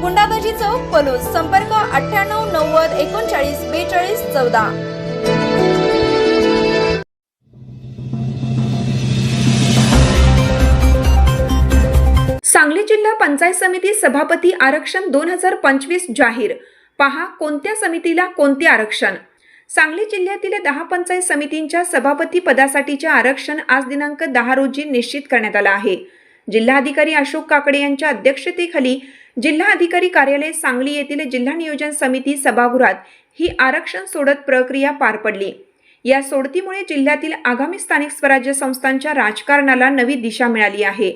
गुंडाबाजी चौक पलूस संपर्क अठ्ठ्याण्णव नव्वद एकोणचाळीस बेचाळीस चौदा. सांगली जिल्हा पंचायत समिती सभापती आरक्षण दोन हजार पंचवीस जाहीर. पहा कोणत्या समितीला कोणते आरक्षण. सांगली जिल्ह्यातील दहा पंचायत समितींच्या सभापती पदासाठीचे आरक्षण आज दिनांक दहा रोजी निश्चित करण्यात आलं आहे. जिल्हाधिकारी अशोक काकडे यांच्या अध्यक्षतेखाली जिल्हा अधिकारी कार्यालय सांगली येथील जिल्हा नियोजन समिती सभागृहात ही आरक्षण सोडत प्रक्रिया पार पडली. या सोडतीमुळे जिल्ह्यातील आगामी स्थानिक स्वराज्य संस्थांच्या राजकारणाला नवी दिशा मिळाली आहे.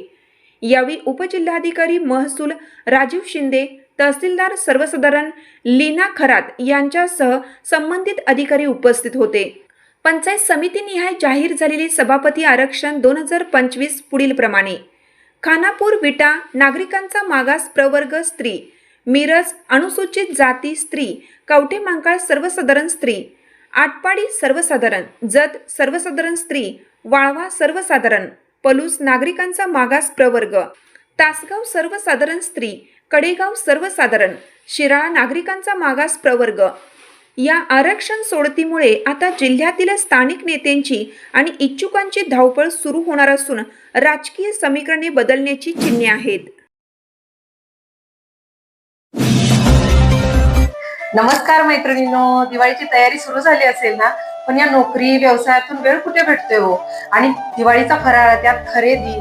यावेळी उपजिल्हाधिकारी महसूल राजीव शिंदे तहसीलदार सर्वसाधारण लीना खरात यांच्यासह संबंधित अधिकारी उपस्थित होते. पंचायत समितीनिहाय जाहीर झालेले सभापती आरक्षण दोन हजार पंचवीस पुढील प्रमाणे खानापूर विटा नागरिकांचा मागास प्रवर्ग स्त्री मिरज अनुसूचित जाती स्त्री कवठे मांकाळ सर्वसाधारण स्त्री आटपाडी सर्वसाधारण जत सर्वसाधारण स्त्री वाळवा सर्वसाधारण पलूस नागरिकांचा मागास प्रवर्ग तासगाव सर्वसाधारण स्त्री कडेगाव सर्वसाधारण शिराळा नागरिकांचा मागास प्रवर्ग या आरक्षण सोडतीमुळे आता जिल्ह्यातील स्थानिक नेत्यांची आणि इच्छुकांची धावपळ सुरू होणार असून राजकीय समीकरणे बदलण्याची चिन्हे आहेत. नमस्कार मैत्रिणींनो दिवाळीची तयारी सुरू झाली असेल ना? पण या नोकरी व्यवसायातून वेळ कुठे भेटतोय हो? आणि दिवाळीचा फराळ त्यात खरेदी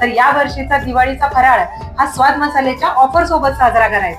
तर या वर्षीचा दिवाळीचा फराळ हा स्वाद मसाल्याच्या ऑफर सोबत साजरा करायचा.